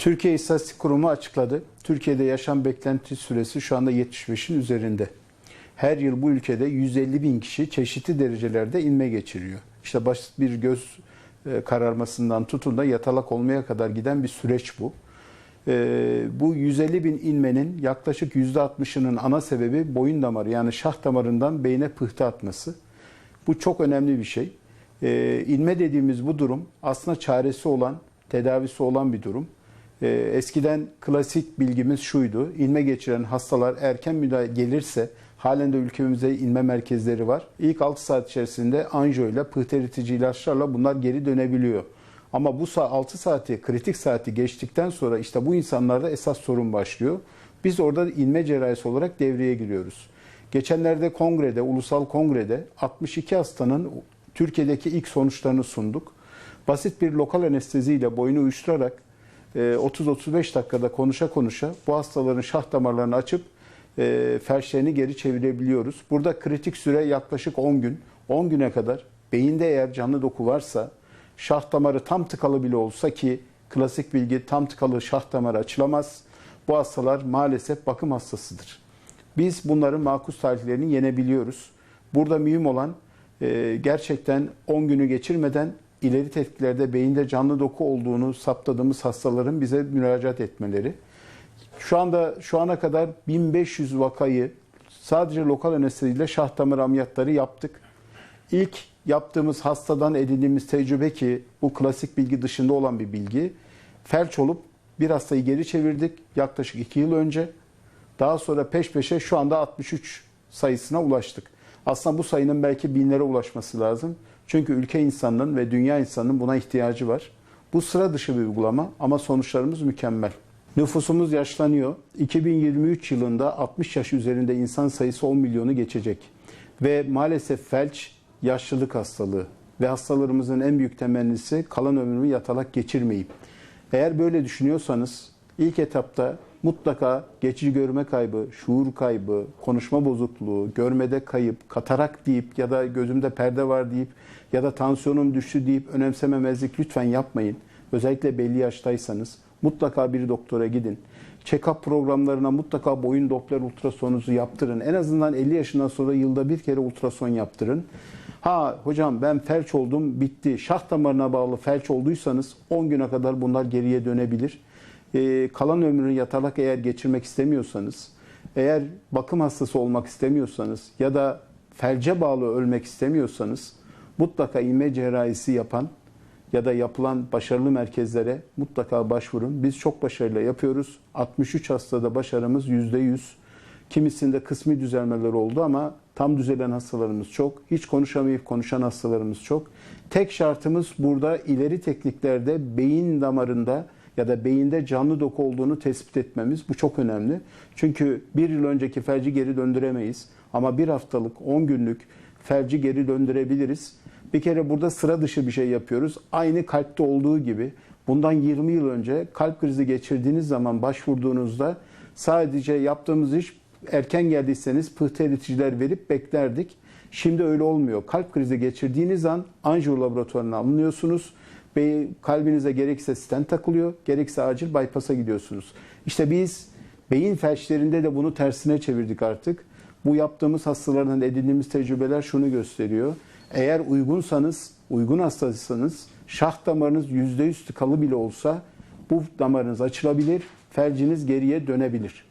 Türkiye İstatistik Kurumu açıkladı. Türkiye'de yaşam beklenti süresi şu anda 75'in üzerinde. Her yıl bu ülkede 150 bin kişi çeşitli derecelerde inme geçiriyor. İşte basit bir göz e, kararmasından tutun da yatalak olmaya kadar giden bir süreç bu. E, Bu 150 bin inmenin yaklaşık %60'ının ana sebebi boyun damarı yani şah damarından beyne pıhtı atması. Bu çok önemli bir şey. E, inme dediğimiz bu durum aslında çaresi olan, tedavisi olan bir durum. E, eskiden klasik bilgimiz şuydu. İnme geçiren hastalar erken müdahale gelirse halen de ülkemizde inme merkezleri var. İlk 6 saat içerisinde anjiyo ile pıhtı ilaçlarla bunlar geri dönebiliyor. Ama bu 6 saati, kritik saati geçtikten sonra işte bu insanlarda esas sorun başlıyor. Biz orada inme cerrahisi olarak devreye giriyoruz. Geçenlerde kongrede, ulusal kongrede 62 hastanın Türkiye'deki ilk sonuçlarını sunduk. Basit bir lokal anesteziyle boynu uyuşturarak 30-35 dakikada konuşa konuşa bu hastaların şah damarlarını açıp e, felçlerini geri çevirebiliyoruz. Burada kritik süre yaklaşık 10 gün. 10 güne kadar beyinde eğer canlı doku varsa şah damarı tam tıkalı bile olsa ki klasik bilgi tam tıkalı şah damarı açılamaz. Bu hastalar maalesef bakım hastasıdır. Biz bunların makus tarihlerini yenebiliyoruz. Burada mühim olan e, gerçekten 10 günü geçirmeden ileri tetkiklerde beyinde canlı doku olduğunu saptadığımız hastaların bize müracaat etmeleri. Şu anda şu ana kadar 1500 vakayı sadece lokal anesteziyle şah damar ameliyatları yaptık. İlk yaptığımız hastadan edindiğimiz tecrübe ki bu klasik bilgi dışında olan bir bilgi. Felç olup bir hastayı geri çevirdik yaklaşık 2 yıl önce. Daha sonra peş peşe şu anda 63 sayısına ulaştık. Aslında bu sayının belki binlere ulaşması lazım. Çünkü ülke insanının ve dünya insanının buna ihtiyacı var. Bu sıra dışı bir uygulama ama sonuçlarımız mükemmel. Nüfusumuz yaşlanıyor. 2023 yılında 60 yaş üzerinde insan sayısı 10 milyonu geçecek. Ve maalesef felç yaşlılık hastalığı ve hastalarımızın en büyük temennisi kalan ömrümü yatalak geçirmeyip. Eğer böyle düşünüyorsanız ilk etapta mutlaka geçici görme kaybı, şuur kaybı, konuşma bozukluğu, görmede kayıp, katarak deyip ya da gözümde perde var deyip ya da tansiyonum düştü deyip önemsememezlik lütfen yapmayın. Özellikle belli yaştaysanız mutlaka bir doktora gidin. Check-up programlarına mutlaka boyun doppler ultrasonunuzu yaptırın. En azından 50 yaşından sonra yılda bir kere ultrason yaptırın. Ha hocam ben felç oldum bitti. Şah damarına bağlı felç olduysanız 10 güne kadar bunlar geriye dönebilir. Ee, kalan ömrünü yatalak eğer geçirmek istemiyorsanız, eğer bakım hastası olmak istemiyorsanız ya da felce bağlı ölmek istemiyorsanız mutlaka inme cerrahisi yapan ya da yapılan başarılı merkezlere mutlaka başvurun. Biz çok başarıyla yapıyoruz. 63 hastada başarımız %100. Kimisinde kısmi düzelmeler oldu ama tam düzelen hastalarımız çok. Hiç konuşamayıp konuşan hastalarımız çok. Tek şartımız burada ileri tekniklerde beyin damarında ya da beyinde canlı doku olduğunu tespit etmemiz. Bu çok önemli. Çünkü bir yıl önceki felci geri döndüremeyiz. Ama bir haftalık, 10 günlük felci geri döndürebiliriz. Bir kere burada sıra dışı bir şey yapıyoruz. Aynı kalpte olduğu gibi bundan 20 yıl önce kalp krizi geçirdiğiniz zaman başvurduğunuzda sadece yaptığımız iş erken geldiyseniz pıhtı eriticiler verip beklerdik. Şimdi öyle olmuyor. Kalp krizi geçirdiğiniz an anjiyo laboratuvarına alınıyorsunuz. Ve kalbinize gerekse stent takılıyor, gerekse acil bypass'a gidiyorsunuz. İşte biz beyin felçlerinde de bunu tersine çevirdik artık. Bu yaptığımız hastalardan edindiğimiz tecrübeler şunu gösteriyor. Eğer uygunsanız, uygun hastasınız, şah damarınız %100 tıkalı bile olsa bu damarınız açılabilir, felciniz geriye dönebilir.